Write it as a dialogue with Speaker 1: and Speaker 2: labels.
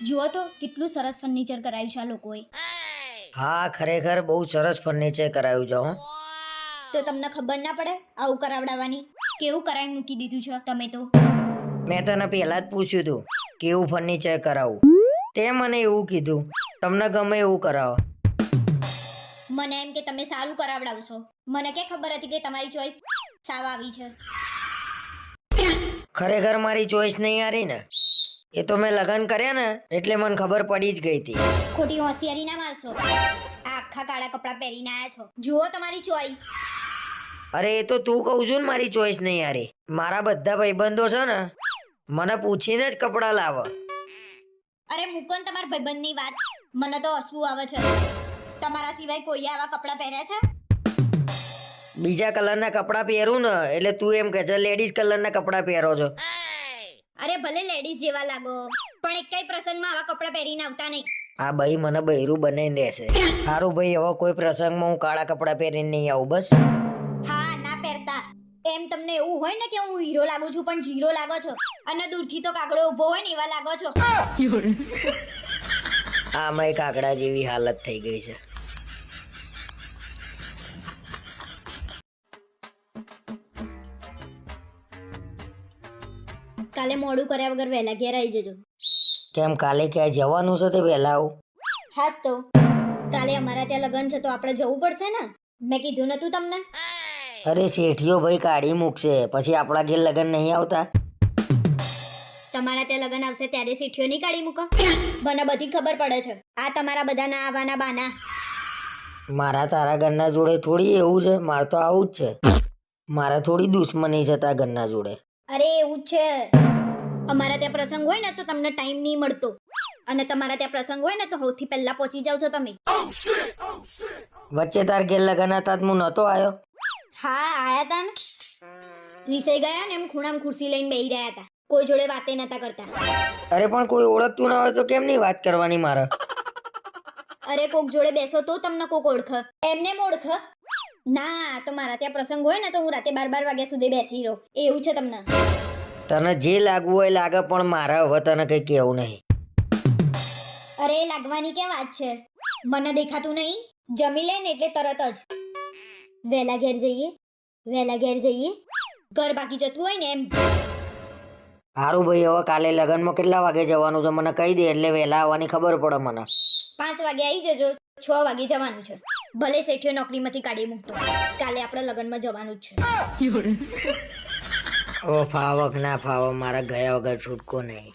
Speaker 1: જુઓ તો કેટલું સરસ ફર્નિચર કરાયું છે આ લોકોએ.
Speaker 2: હા ખરેખર બહુ સરસ ફર્નિચર કરાયું છે હો.
Speaker 1: તો તમને ખબર ના પડે આવું કરાવડાવવાની? કેવું કરાવી મૂકી દીધું છે તમે તો?
Speaker 2: મેં તને પહેલા જ પૂછ્યું હતું કેવું ફર્નિચર કરાવું? તે મને એવું કીધું તમને ગમે એવું કરાવો.
Speaker 1: મને એમ કે તમે સારું કરાવડાવશો મને કે ખબર હતી કે તમારી ચોઈસ સાવ આવી છે.
Speaker 2: ખરેખર મારી ચોઈસ નહીં હારી ને? એ તો મેં લગ્ન કર્યા ને એટલે મને ખબર પડી જ ગઈ હતી.
Speaker 1: ખોટી હોશિયારી ના મારશો. આ આખા કાળા કપડાં પહેરીને આવ્યા છો. જુઓ તમારી ચોઈસ.
Speaker 2: અરે એ તો તું કહું છું ને મારી ચોઈસ નહીં યારે મારા બધા ભાઈબંધો છે ને મને પૂછીને જ કપડાં લાવે.
Speaker 1: અરે મૂકો ને તમારા ભાઈબંધની વાત. મને તો હસવું આવે છે. તમારા સિવાય કોઈએ આવા કપડાં પહેર્યા છે?
Speaker 2: બીજા કલરના કપડાં પહેરું ને એટલે તું એમ કે છે લેડીઝ કલરના કપડાં પહેરો છો.
Speaker 1: અરે ભલે લેડીઝ જેવા લાગો પણ એક કઈ પ્રસંગમાં આવા કપડાં પહેરીને આવતા નહીં.
Speaker 2: આ ભાઈ મને બૈરું બનાવીને રહેશે. સારું ભાઈ હવે કોઈ પ્રસંગમાં હું કાળા કપડાં પહેરીને નહીં આવું બસ.
Speaker 1: હા ના પહેરતા. એમ તમને એવું હોય ને કે હું હીરો લાગુ છું પણ જીરો લાગો છો. અને દૂરથી તો કાગડો ઊભો હોય ને એવા લાગો છો.
Speaker 2: આમાં એક કાગડા જેવી હાલત થઈ ગઈ છે.
Speaker 1: કાલે મોડું કર્યા વગર વહેલા ઘેર આવી જજો.
Speaker 2: કેમ કાલે ક્યાંય જવાનું છે તે વહેલા? આવું
Speaker 1: હાસ તો. કાલે અમારા ત્યાં લગ્ન છે તો આપણે જવું પડશે ને? મેં કીધું નતું તમને?
Speaker 2: અરે શેઠિયો ભાઈ કાઢી મૂકશે. પછી આપણા ઘેર લગ્ન નહીં આવતા?
Speaker 1: તમારા ત્યાં લગ્ન આવશે ત્યારે સીઠીઓ નહીં કાઢી મૂકો? મને બધી ખબર પડે છે. આ તમારા બધાના આવવાના બાના.
Speaker 2: મારા તારા ઘરના જોડે થોડી એવું છે. મારે તો આવું જ છે. મારે થોડી દુશ્મની છે તારા ઘરના જોડે.
Speaker 1: અરે એવું છે. અમારા ત્યાં પ્રસંગ હોય ને તો તમને ટાઈમ નહીં મળતો. અને તમારા ત્યાં પ્રસંગ હોય ને તો સૌથી પહેલા પહોંચી જાવ છો તમે.
Speaker 2: વચ્ચે તાર ઘેર લગન હતા તો હું નહોતો આવ્યો
Speaker 1: હા આયા તા ને. વિષય ગયા ને એમ ખૂણામાં ખુરશી લઈને બેહી રહ્યા હતા કોઈ જોડે વાતે નતા કરતા.
Speaker 2: અરે પણ કોઈ ઓળખતું ના હોય તો કેમ નહીં વાત કરવાની મારે?
Speaker 1: અરે કોક જોડે બેસો તો તમને કોક ઓળખ. એમને ઓળખ. ના તો મારા ત્યાં પ્રસંગ હોય ને તો હું રાતે બાર બાર વાગ્યા સુધી બેસી રહું. એવું છે તમને?
Speaker 2: તને જે લાગવું હોય લાગે પણ મારા હવે તને કંઈ કહેવું નહીં.
Speaker 1: અરે લાગવાની કે વાત છે? મને દેખાતું નહીં? જમી લે ને એટલે તરત જ. વહેલા ઘેર જઈએ વહેલા ઘેર જઈએ. ઘર બાકી જતું હોય ને એમ.
Speaker 2: સારું ભાઈ હવે કાલે લગ્નમાં કેટલા વાગે જવાનું છે? મને કહી દે એટલે વહેલા આવવાની ખબર પડે મને.
Speaker 1: પાંચ વાગે આવી જજો છ વાગે જવાનું છે. ભલે શેઠીઓ નોકરીમાંથી કાઢી મૂકતો. કાલે આપણે લગ્નમાં જવાનું જ છે.
Speaker 2: ઓ ફાવક ના ફાવો મારા ગયા વગર છૂટકો નહીં.